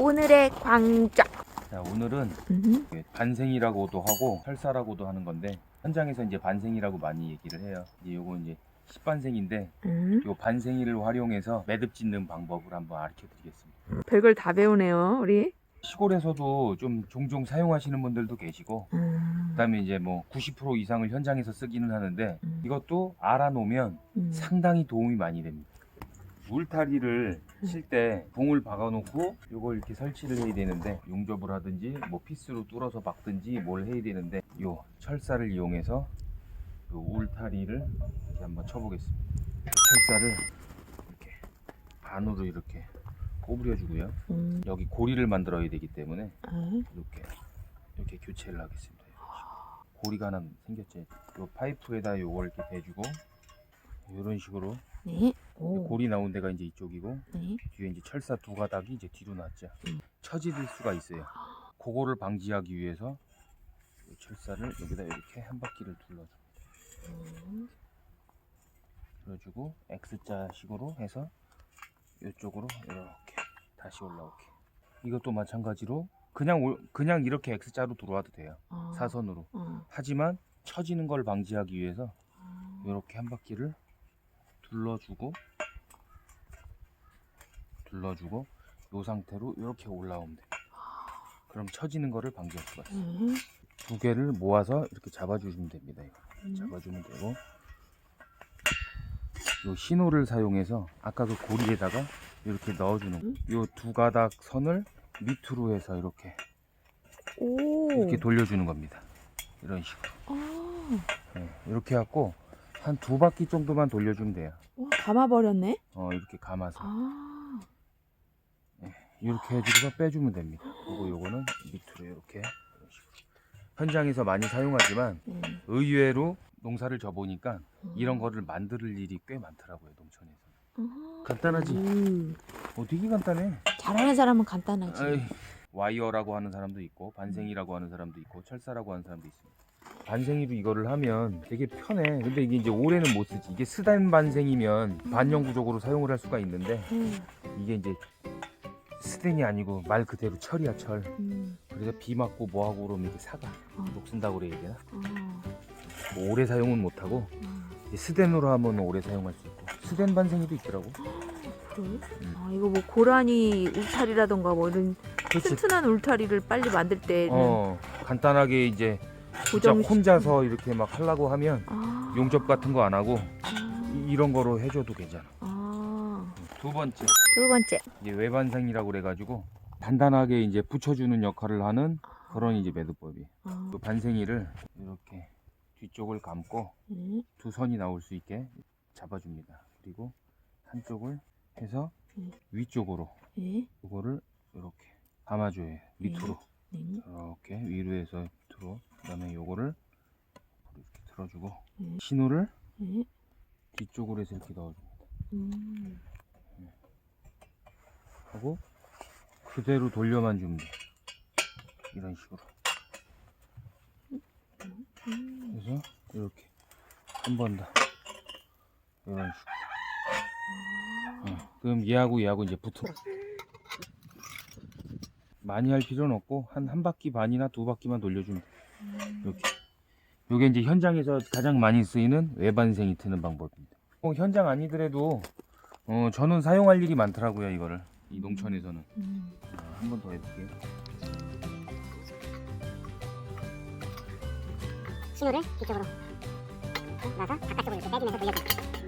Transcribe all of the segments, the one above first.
오늘의 광적. 자 오늘은 음. 그 반생이라고도 하고 철사라고도 하는 건데 현장에서 이제 반생이라고 많이 얘기를 해요. 이제 요거 이제 10반생인데 음. 요 반생이를 활용해서 매듭 짓는 방법을 한번 알려 드리겠습니다. 별걸 다 배우네요, 우리. 시골에서도 좀 종종 사용하시는 분들도 계시고 음. 그다음에 이제 뭐 90% 이상을 현장에서 쓰기는 하는데 음. 이것도 알아놓으면 음. 상당히 도움이 많이 됩니다. 울타리를 칠 때 봉을 박아놓고 이걸 이렇게 설치를 해야 되는데 용접을 하든지 뭐 피스로 뚫어서 박든지 뭘 해야 되는데 요 철사를 이용해서 요 울타리를 이렇게 한번 쳐보겠습니다. 요 철사를 이렇게 반으로 이렇게 꼬부려주고요. 음. 여기 고리를 만들어야 되기 때문에 아. 이렇게 이렇게 교체를 하겠습니다. 고리가 하나 생겼지. 요 파이프에다 요걸 이렇게 대주고 이런 식으로 네. 오. 고리 나온 데가 이제 이쪽이고 네. 뒤에 이제 철사 두 가닥이 이제 뒤로 났죠. 음. 처지될 수가 있어요. 그거를 방지하기 위해서 이 철사를 여기다 이렇게 한 바퀴를 둘러줍니다. 음. 둘러주고 X자 식으로 해서 이쪽으로 이렇게 다시 올라오게. 이것도 마찬가지로 그냥 올- 그냥 이렇게 X자로 들어와도 돼요. 어. 사선으로. 어. 하지만 처지는 걸 방지하기 위해서 이렇게 한 바퀴를 둘러주고 둘러주고 이 상태로 이렇게 올라오면 돼. 그럼 처지는 거를 방지할 수가 있어. 음. 두 개를 모아서 이렇게 잡아주시면 됩니다. 이거. 음. 잡아주면 되고 요 신호를 사용해서 아까 그 고리에다가 이렇게 넣어주는 음. 요두 가닥 선을 밑으로 해서 이렇게 오. 이렇게 돌려주는 겁니다. 이런 식으로 아. 네, 이렇게 해갖고 한 두 바퀴 정도만 돌려주면 돼요. 와, 감아버렸네. 어 이렇게 감아서 아. 이렇게 해주고서 빼주면 됩니다. 그리고 요거는 밑으로 이렇게 이런 식으로. 현장에서 많이 사용하지만 음. 의외로 농사를 져보니까 음. 이런 거를 만들 일이 꽤 많더라고요 농촌에서. 아. 간단하지? 음. 어 되게 간단해. 잘하는 사람은 간단하지. 아이, 와이어라고 하는 사람도 있고 반생이라고 하는 사람도 있고 철사라고 하는 사람도 있습니다. 반생이로 이거를 하면 되게 편해. 근데 이게 이제 올해는 못 쓰지. 이게 스단 반생이면 반영구적으로 사용을 할 수가 있는데 음. 이게 이제 스댄이 아니고 말 그대로 철이야 철. 음. 그래서 비 맞고 뭐하고 그러면 이게 사가 어. 녹슨다고 그래야 되나? 아. 뭐 오래 사용은 못하고 아. 이제 스댄으로 하면 오래 사용할 수 있고 스댄 반생이도 있더라고. 그래? 아 이거 뭐 고라니 울타리라던가 뭐 이런 그렇지. 튼튼한 울타리를 빨리 만들 때는 어 간단하게 이제 진짜 고정 혼자서 이렇게 막 하려고 하면 아. 용접 같은 거 안 하고 아. 이- 이런 거로 해줘도 괜찮아. 아. 두 번째 두 번째. 이제 외반생이라고 그래가지고 단단하게 이제 붙여주는 역할을 하는 그런 이제 매듭법이. 아. 그 반생이를 이렇게 뒤쪽을 감고 네. 두 선이 나올 수 있게 잡아줍니다. 그리고 한쪽을 해서 음. 위쪽으로 네. 이거를 이렇게 감아줘야 해요. 밑으로 네. 이렇게 위로 해서 밑으로 그다음에 요거를 이렇게 들어주고 음. 신호를 네. 뒤쪽으로 해서 이렇게 넣어줍니다. 음. 하고 그대로 돌려만 돼. 이런 식으로. 음. 그래서 이렇게 한 번 더. 이런 식으로. 어, 그럼 얘하고 얘하고 이제 붙어. 많이 할 필요는 없고 한 한 바퀴 반이나 두 바퀴만 돌려주면 돼. 이렇게. 요게 이제 현장에서 가장 많이 쓰이는 외반생이 트는 방법입니다. 어, 현장 아니더라도 어, 저는 사용할 일이 많더라고요 이거를 이 농촌에서는. 음. 한번 더 해볼게요. 신호를 뒤쪽으로 넣어서 바깥쪽으로 이렇게 빼주면서 돌려줘.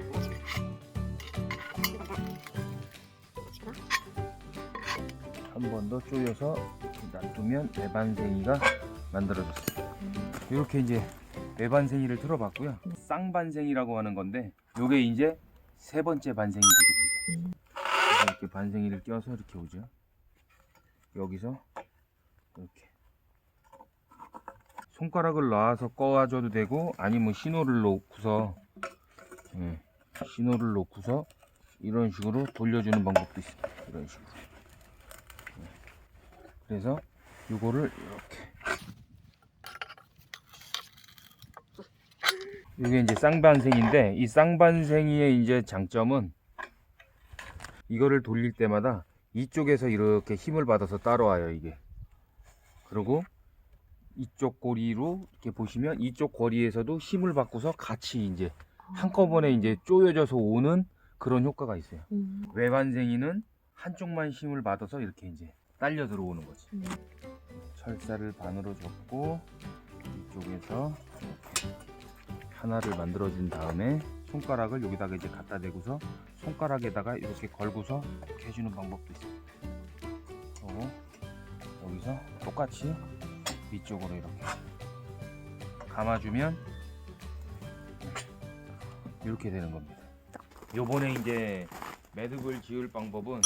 한 번더 조여서 놔두면 외반생이가 만들어졌어요. 이렇게 이제 외반생이를 틀어봤고요. 쌍반생이라고 하는 건데 요게 이제 세 번째 반생이 길입니다. 이렇게 반생이를 껴서 이렇게 오죠. 여기서 이렇게 손가락을 놔서 꺼줘도 되고 아니면 신호를 놓고서 예, 신호를 놓고서 이런 식으로 돌려주는 방법도 있습니다. 이런 식으로. 예. 그래서 이거를 이렇게 이게 이제 쌍반생인데 이 쌍반생이의 이제 장점은 이거를 돌릴 때마다 이쪽에서 이렇게 힘을 받아서 따라와요 이게 그리고 이쪽 고리로 이렇게 보시면 이쪽 고리에서도 힘을 받고서 같이 이제 한꺼번에 이제 쪼여져서 오는 그런 효과가 있어요 음. 외관생이는 한쪽만 힘을 받아서 이렇게 이제 딸려 들어오는 거지 음. 철사를 반으로 접고 이쪽에서 하나를 만들어 준 다음에 손가락을 여기다가 이제 갖다 대고서 손가락에다가 이렇게 걸고서 이렇게 해주는 방법도 있습니다. 그리고 여기서 똑같이 위쪽으로 이렇게 감아주면 이렇게 되는 겁니다. 요번에 이제 매듭을 지을 방법은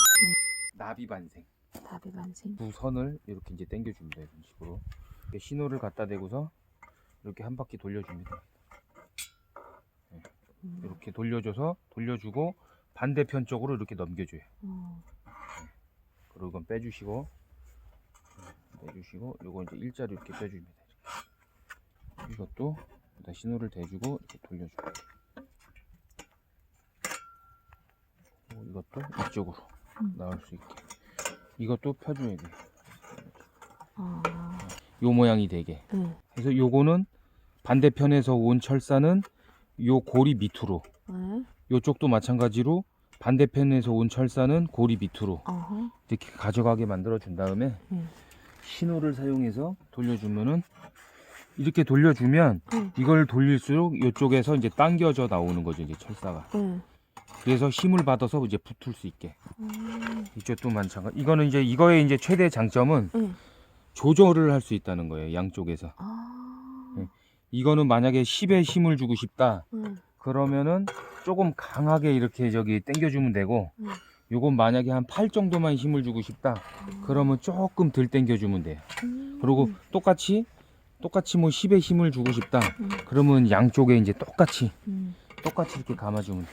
나비 반생. 답이 반생. 두 선을 이렇게 이제 당겨줍니다. 이런 식으로 이렇게 신호를 갖다 대고서 이렇게 한 바퀴 돌려줍니다. 음. 이렇게 돌려줘서 돌려주고 반대편 쪽으로 이렇게 넘겨줘요. 어. 그리고 이건 빼주시고 빼주시고 요거 이제 일자로 이렇게 빼줍니다. 이렇게. 이것도 일단 신호를 대주고 이렇게 돌려줘요. 그리고 이것도 이쪽으로 음. 나올 수 있게 이것도 펴줘야 돼요. 아. 요 모양이 되게. 네. 그래서 요거는 반대편에서 온 철사는 요 고리 밑으로 네. 요쪽도 마찬가지로 반대편에서 온 철사는 고리 밑으로 어허. 이렇게 가져가게 만들어 준 다음에 음. 신호를 사용해서 돌려주면은 이렇게 돌려주면 음. 이걸 돌릴수록 이쪽에서 이제 당겨져 나오는 거죠 이제 철사가 네. 그래서 힘을 받아서 이제 붙을 수 있게 음. 이쪽도 마찬가지 이거는 이제 이거의 이제 최대 장점은 네. 조절을 할 수 있다는 거예요 양쪽에서 아. 네. 이거는 만약에 10에 힘을 주고 싶다 네. 그러면은 조금 강하게 이렇게 저기 당겨주면 되고 음. 요건 만약에 한 8 정도만 힘을 주고 싶다 그러면 조금 덜 당겨주면 돼요 음. 그리고 똑같이 똑같이 뭐 10에 힘을 주고 싶다 음. 그러면 양쪽에 이제 똑같이 음. 똑같이 이렇게 감아주면 돼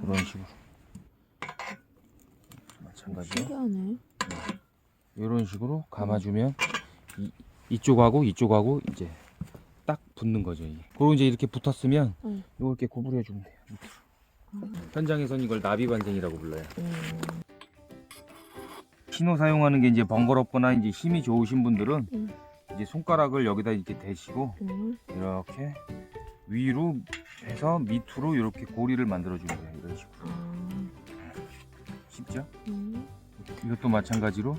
그런 식으로 마찬가지로 신기하네. 이런 식으로 감아주면 이, 이쪽하고 이쪽하고 이제 딱 붙는 거죠 이게 그리고 이제 이렇게 붙었으면 음. 이걸 이렇게 구부려 주면 돼요 밑으로. 현장에선 이걸 나비 반생이라고 불러요 음. 신호 사용하는 게 이제 번거롭거나 이제 힘이 좋으신 분들은 음. 이제 손가락을 여기다 이렇게 대시고 음. 이렇게 위로 해서 밑으로 이렇게 고리를 만들어 주면 돼요 이런 식으로 아. 쉽죠? 음. 이것도 마찬가지로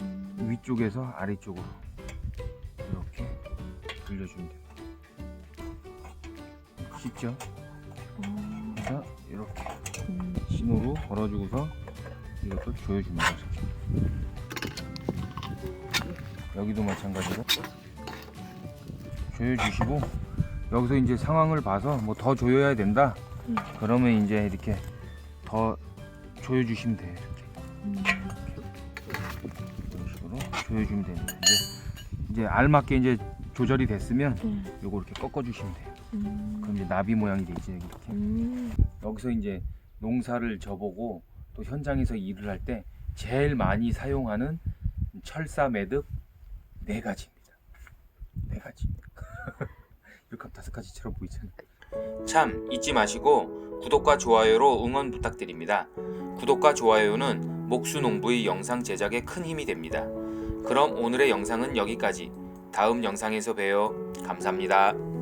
음. 위쪽에서 아래쪽으로 이렇게 돌려주면 돼요 쉽죠? 아. 그래서 이렇게 음. 신호로 걸어주고서 이것도 조여줍니다 여기도 마찬가지로 조여주시고 여기서 이제 상황을 봐서 뭐 더 조여야 된다 음. 그러면 이제 이렇게 더 조여주시면 돼요 이렇게 음. 이런 식으로 조여주면 됩니다 이제 이제 알맞게 이제 조절이 됐으면 음. 요거 이렇게 꺾어주시면 돼요 음. 그럼 이제 나비 모양이 되지 이렇게 음. 여기서 이제 농사를 져보고 또 현장에서 일을 할 때 제일 많이 사용하는 철사 매듭 네 가지입니다. 네 가지. 하면 다섯 가지처럼 보이잖아요. 참 잊지 마시고 구독과 좋아요로 응원 부탁드립니다. 구독과 좋아요는 목수농부의 영상 제작에 큰 힘이 됩니다. 그럼 오늘의 영상은 여기까지. 다음 영상에서 봬요. 감사합니다.